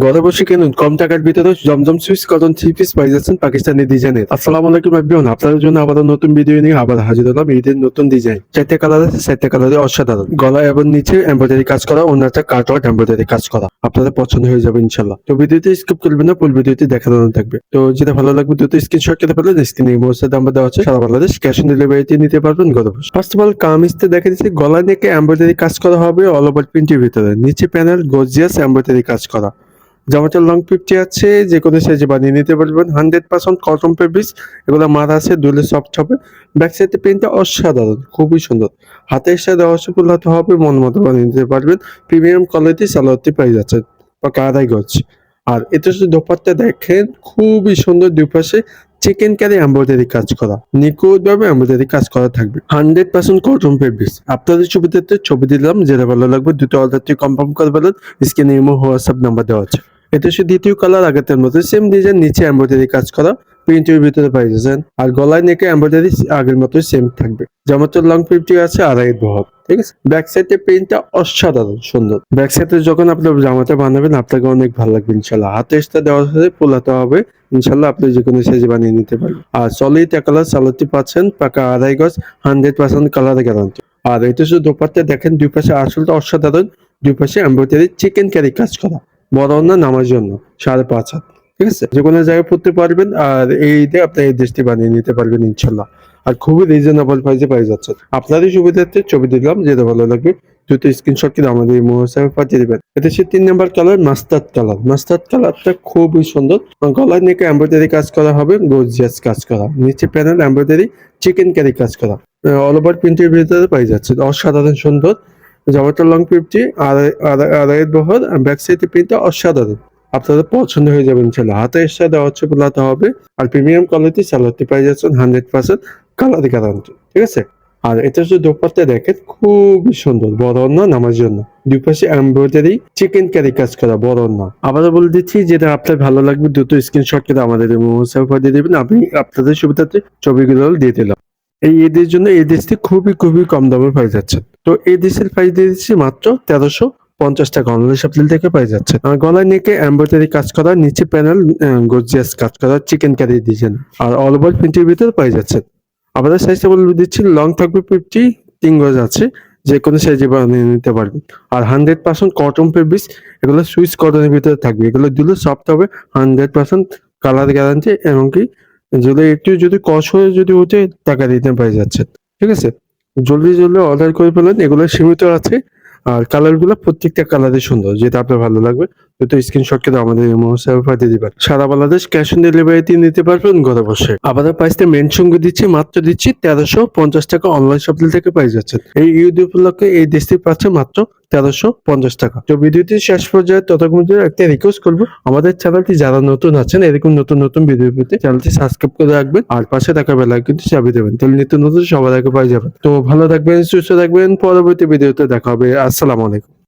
ঘরে বসে কিনুন কম টাকার ভিতরে জমজম সুইস কটন থ্রি পিস পাই যাচ্ছেন পাকিস্তানি ডিজাইনের আসসালামু আলাইকুম এভরিওয়ান আপনাদের জন্য আবার নতুন ভিডিও নিয়ে আবার হাজির হলাম। ঈদের নতুন ডিজাইন চারটে কালার আছে, চারটে কালারে অসাধারণ। গলা এবং নিচে এমব্রয়ডারি কাজ করা, অন্যটা কাটওয়ার্ড এমব্রয়ডারি কাজ করা। আপনাদের পছন্দ হয়ে যাবে ইনশাল্লাহ তো ভিডিওতে স্কিপ করবেন না ফুল ভিডিওতে দেখানো থাকবে। তো যেটা ভালো লাগবে, দ্রুত স্ক্রিনশট পারলে স্ক্রিনে মোবাইল নাম্বার দেওয়া আছে, সারা বাংলাদেশ ক্যাশ অন ডেলিভারিতে নিতে পারবেন ঘরে বসে ফার্স্ট অফ অল কামিজতে দেখা যাচ্ছে গলা নেকে এমব্রয়ডারি কাজ করা হবে অল ওভার প্রিন্টের ভিতরে। নিচে প্যানেল গর্জিয়াস এমব্রয়ডারি কাজ করা। জামাটার লং ফিফটি আছে যে কোনো সাইজে বানিয়ে নিতে পারবেন। হান্ড্রেড পার্সেন্ট কটন ফেব্রিক্স এগুলো মারা আছে, দুলে সফট হবে। ব্যাক সাইডের প্রিন্টটা অসাধারণ, খুবই সুন্দর। হাতের সাথে অসফল হাতে হবে, মন মতো বানিয়ে নিতে পারবেন। প্রিমিয়াম কোয়ালিটি সালোয়ারটি পাই যাচ্ছে বা কাদাই গজ। আর এতে শুধু দোপাট্টা দেখেন, খুবই সুন্দর দুপাশে চিকেন ক্যারি এমব্রয়ডারি কাজ করা, নিখুঁত ভাবে এমব্রয়ডারি কাজ করা থাকবে। হান্ড্রেড পার্সেন্ট কটন ফেব্রিক্স আপনাদের ছবিতে ছবি দিলাম, যেটা ভালো লাগবে, দুটো অর্ডারটি কনফার্ম করে বলেন স্ক্রিনে ইমো হোয়াটসঅ্যাপ নাম্বার দেওয়া আছে। এটা শুধু দ্বিতীয় কালার আগের মতো সেম ডিজাইন নিচে এমব্রয়ডারি কাজ করা প্রিন্টের ভিতরে পাই যাচ্ছেন আর গলায় নেকে এমব্রয়ডারি আগের মতো সেম থাকবে। জামাতের লং ফিফটি আছে, আড়াই বহর। ঠিক আছে? ব্যাক সাইডে প্রিন্টটা অসাধারণ, সুন্দর। ব্যাক সাইডে যখন আপনি জামাটা বানাবেন, আপনাকে অনেক ভালো লাগবে, ইনশাল্লাহ। হাতে এসটা দেওয়ার সাথে পোলাতে হবে, ইনশাল্লাহ আপনি যে কোনো সাইজে বানিয়ে নিতে পারবেন। আর সলিড কালার সালোয়ারটি পাচ্ছেন, পাকা আড়াই গজ হান্ড্রেড পার্সেন্ট কালার গ্যারান্টি আর এটা শুধু দোপাট্টা দেখেন দুই পাশে আসলটা অসাধারণ দুই পাশে এমব্রয়ডারি চিকেন ক্যারি কাজ করা, বড় না নামার জন্য, সাড়ে পাঁচ হাত। ঠিক আছে? যে কোনো জায়গায় পড়তে পারবেন, আর এই দিয়ে আপনি এই দেশটি বানিয়ে নিতে পারবেন, ইনশাল্লাহ। আর খুবই রিজনেবল প্রাইসে পাই যাচ্ছে। আপনারই সুবিধার্থে ছবি দিলাম যেটা ভালো লাগবে দুটো স্ক্রিনশট কিন্তু আমাদের এই মোবাইল পাঠিয়ে দিবেন। এটা সে তিন number colour mustard colour mustard কালারটা খুবই সুন্দর। গলার নেকে এমব্রয়ডারি কাজ করা হবে গর্জিয়াস কাজ করা। নিচে প্যানেল এমব্রয়ডারি চিকেন ক্যারি কাজ করা। অল ওভার প্রিন্টের ভিতরে পাই যাচ্ছে। অসাধারণ সুন্দর। জামাটা লং ফিফটি আড়াই বহর ব্যাক সাইডে প্রিন্টটা অসাধারণ। আপনাদের পছন্দ হয়ে যাবে ইনশাল্লাহ হাতে এসে দেওয়া হচ্ছে বোলাতে হবে আর প্রিমিয়াম কোয়ালিটি সালোয়ারটি পাই যাচ্ছেন হান্ড্রেড পার্সেন্ট কালার গ্যারান্টি ঠিক আছে? আর এটা যদি দোপাট্টা দেখেন, খুবই সুন্দর, বড় না নামার জন্য। দুই পাশে এমব্রয়ডারি চিকেন ক্যারি কাজ করা, বড় না আবার বলে দিচ্ছি, যেটা আপনার ভালো লাগবে, দ্রুত স্ক্রিনশট করে আমাদের দিয়ে দেবেন। আপনি আপনাদের সুবিধাতে ছবিগুলো দিয়ে দিলাম। এই এদের জন্য এই দেশটি খুবই খুবই কম দামে পাই যাচ্ছে। তো এই দেশের প্রাইস দিয়ে দিচ্ছি মাত্র তেরোশো পঞ্চাশ টাকা অনলাইন শপিং থেকে পাই যাচ্ছে। আর গলায় নেকে এমব্রয়ডারি কাজ করা, নিচে প্যানেল গর্জিয়াস কাজ করা, চিকেন ক্যারি ডিজাইন। আর অল ওভার প্রিন্টের ভিতরে পাই যাচ্ছে। আমাদের সাইজটা বলে দিচ্ছি লং থাকবে ফিফটি তিন গজ আছে, যে কোনো সাইজে বানিয়ে নিতে পারবেন। আর হান্ড্রেড পার্সেন্ট কটন ফেব্রিক্স এগুলো সুইচ কটনের ভিতরে থাকবে। এগুলো দিলে সফট হবে হান্ড্রেড পার্সেন্ট কালার গ্যারান্টি এমনকি যদি একটু যদি কষ হয়ে যদি উঠে টাকা দিতে পাই যাচ্ছে। ঠিক আছে? জলদি জলদি অর্ডার করে ফেলেন, এগুলো সীমিত আছে। আর কালারগুলো প্রত্যেকটা কালারে সুন্দর, যেটা আপনার ভালো লাগবে। তো স্ক্রিনশট কিন্তু আমাদের পাঠিয়ে দিবেন। সারা বাংলাদেশ ক্যাশ অন ডেলিভারিতে নিতে পারবেন ঘরে বসে আমাদের প্রাইসটা মেন সঙ্গে দিচ্ছি, মাত্র দিচ্ছি তেরোশো পঞ্চাশ টাকা অনলাইন শপিং থেকে পাই যাচ্ছেন। এই ইউটিউব উপলক্ষে এই দেশটি পাচ্ছে মাত্র তেরোশো পঞ্চাশ টাকা। তো ভিডিওটি শেষ পর্যায়ে ততক্ষণ একটা রিকোয়েস্ট করব। আমাদের চ্যানেলটি যারা নতুন আছেন এরকম নতুন নতুন ভিডিও পেতে চ্যানেলটি সাবস্ক্রাইব করে রাখবেন আর পাশে থাকা বেলা কিন্তু চাবি দেবেন তাহলে নিত্য নতুন সবার আগে পাই যাবেন তো ভালো থাকবেন সুস্থ থাকবেন পরবর্তী ভিডিওতে দেখা হবে। আসসালাম আলাইকুম।